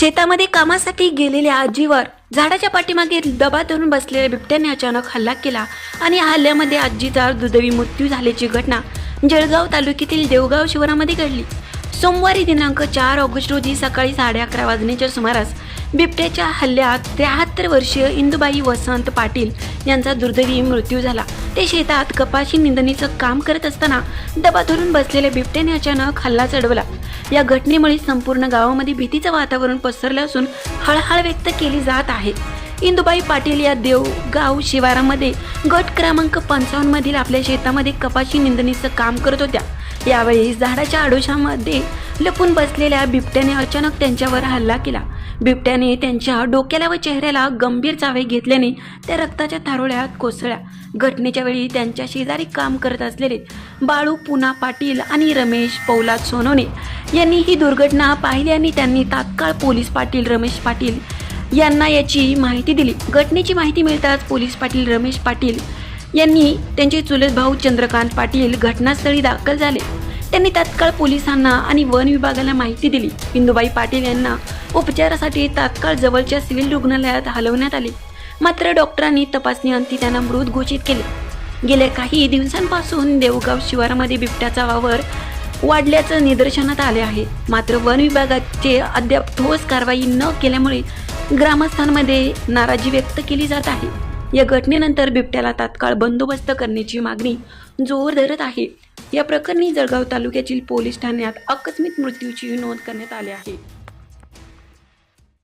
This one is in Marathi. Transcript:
शेतामध्ये कामासाठी गेलेल्या आजीवर झाडाच्या पाठीमागे दबा धरून बसलेल्या बिबट्याने अचानक हल्ला केला आणि या हल्ल्यामध्ये आजीचा दुर्दैवी मृत्यू झाल्याची घटना जळगाव तालुक्यातील देवगाव शिवारामध्ये घडली. सोमवारी दिनांक चार ऑगस्ट रोजी सकाळी साडे अकरा वाजण्याच्या सुमारास बिबट्याच्या हल्ल्यात त्र्याहत्तर वर्षीय इंदुबाई वसंत पाटील यांचा दुर्दैवी मृत्यू झाला. ते शेतात कपाशी निंदणीचं काम करत असताना दबा धरून बसलेल्या बिबट्याने अचानक हल्ला चढवला. या घटनेमुळे संपूर्ण गावामध्ये भीतीचं वातावरण पसरलं असून हळहळ व्यक्त केली जात आहे. इंदुबाई पाटील या देवगाव शिवारामध्ये गट क्रमांक पंचावन्न मधील आपल्या शेतामध्ये कपाशी निंदणीचं काम करत होत्या. यावेळी झाडाच्या आडोशामध्ये लपून बसलेल्या बिबट्याने अचानक त्यांच्यावर हल्ला केला. बिबट्याने त्यांच्या डोक्याला व चेहऱ्याला गंभीर चावे घेतल्याने त्या रक्ताच्या थारोळ्यात कोसळ्या घटनेच्या वेळी त्यांच्या शेजारी काम करत असलेले बाळू पुना पाटील आणि रमेश पौलाद सोनवणे यांनी ही दुर्घटना पाहिली आणि त्यांनी तात्काळ पोलीस पाटील रमेश पाटील यांना याची माहिती दिली. घटनेची माहिती मिळताच पोलीस पाटील रमेश पाटील यांनी त्यांचे चुलत भाऊ चंद्रकांत पाटील घटनास्थळी दाखल झाले. त्यांनी तात्काळ पोलिसांना आणि वन विभागाला माहिती दिली. इंदुबाई पाटील यांना उपचारासाठी तात्काळ जवळच्या सिव्हिल रुग्णालयात हलवण्यात आले. मात्र डॉक्टरांनी तपासणी अंती त्यांना मृत घोषित केले. गेल्या काही दिवसांपासून देवगाव शिवारामध्ये बिबट्याचा वावर वाढल्याचं निदर्शनात आले आहे. मात्र वन विभागाचे अद्याप ठोस कारवाई न केल्यामुळे ग्रामस्थांमध्ये नाराजी व्यक्त केली जात आहे. या घटनेनंतर बिबट्याला तात्काळ बंदोबस्त करण्याची मागणी जोर धरत आहे. या प्रकरणी जळगाव तालुक्यातील पोलीस ठाण्यात आकस्मिक मृत्यूची नोंद करण्यात आली आहे.